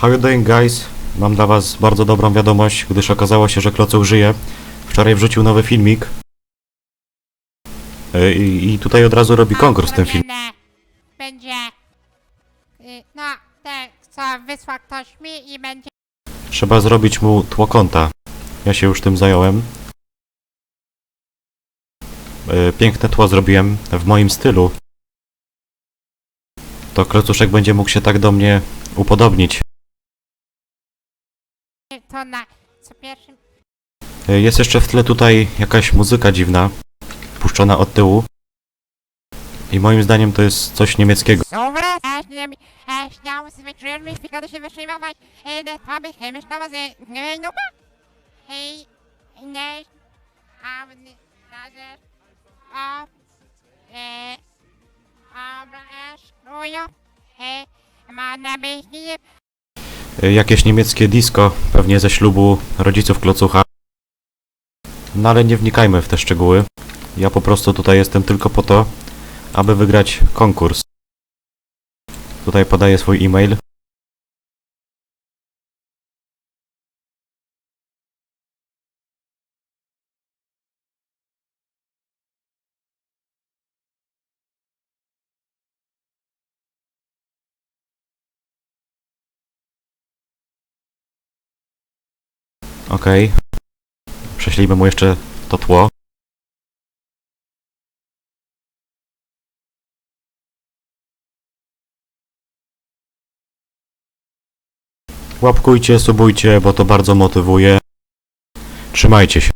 How you doing guys? Mam dla was bardzo dobrą wiadomość, gdyż okazało się, że Klocuch żyje. Wczoraj wrzucił nowy filmik. E, I, I tutaj od razu robi konkurs ten film. Będzie. y, No, te, co wysła ktoś mi i będzie. Trzeba zrobić mu tło konta. Ja się już tym zająłem. E, Piękne tło zrobiłem w moim stylu. To Klocuszek będzie mógł się tak do mnie upodobnić. To na. Co pierwszym. E, Jest jeszcze w tle tutaj jakaś muzyka dziwna, puszczona od tyłu. I moim zdaniem to jest coś niemieckiego. Dobra, aż nie mi. Aż mi się wytrzymywać. No ba. Hej. A. E. Aż. Ma na myśli. E, Jakieś niemieckie disco, pewnie ze ślubu rodziców Klocucha. No ale nie wnikajmy w te szczegóły. Ja po prostu tutaj jestem tylko po to, aby wygrać konkurs. Tutaj podaję swój e-mail. Okej. Prześlijmy mu jeszcze to tło. Łapkujcie, subujcie, bo to bardzo motywuje. Trzymajcie się.